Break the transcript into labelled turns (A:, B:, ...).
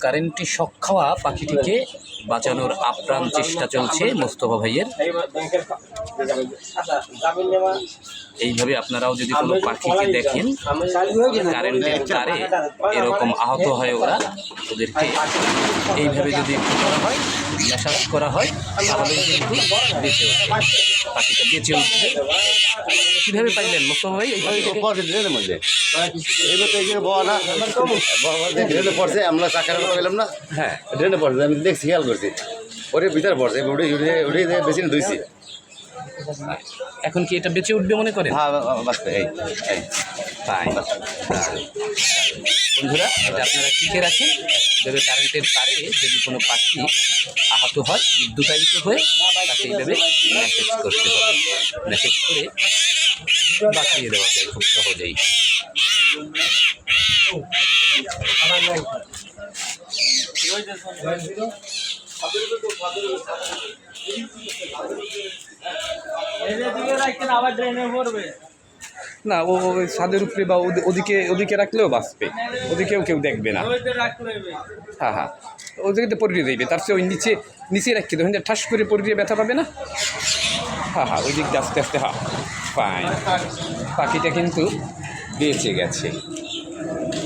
A: কারেন্টে শখ খাওয়া পাখিটিকে বাঁচানোর আপ্রাণ চেষ্টা চলছে মোস্তফা ভাইয়ের। এইভাবে আপনারাও যদি কোনো পাখিকে দেখেন কারেন্টের তারে এরকম আহত হয় ওরা ওদেরকে এইভাবে যদি একটু করা হয় করা হয় তাহলে কিন্তু বেঁচে উঠবে পাখিটা বেঁচে উঠবে। কীভাবে পাইলেন মোস্তফা ভাই এই পাখিটাকে?
B: ড্রেনের মধ্যে। তো এখানে বড় না। ড্রেনে পড়ছে আমরা চাকার পেলাম না।
A: হ্যাঁ।
B: ড্রেনে পড়ছে আমি দেখছি খেয়াল করছি। ওরে ভিতরে পড়ছে উঠে উঠে উঠে বেশি না ধুইছি
A: এখন কি এটা বেঁচে উঠবে মনে করেন?
B: হ্যাঁ
A: বন্ধুরা এটা আপনারা শিখে রাখেন, এভাবে কারেন্টের তারে যদি কোনো পাখি আহত হয়, বিদ্যুতায়িত হয়ে, তাকে এইভাবে মেসেজ করতে হবে। মেসেজ করে বাঁচিয়ে দেওয়া যায় খুব সহজেই।
C: ড্রেনে পড়বে
D: না ও ছাদের উপরে বা ওদি- ওদিকে ওদিকে রাখলেও বাঁচবে। ওদিকেও কেউ দেখবে না। হ্যাঁ হ্যাঁ। ওদিকে পরিয়ে দেবে। তার চেয়ে ওই নিচে নিচে রাখতে তখন ঠাস করে পরিয়ে ব্যথা পাবে না? হ্যাঁ হ্যাঁ ওই দিক আস্তে আস্তে হ্যাঁ ফাইন পাখিটা কিন্তু বেঁচে গেছে।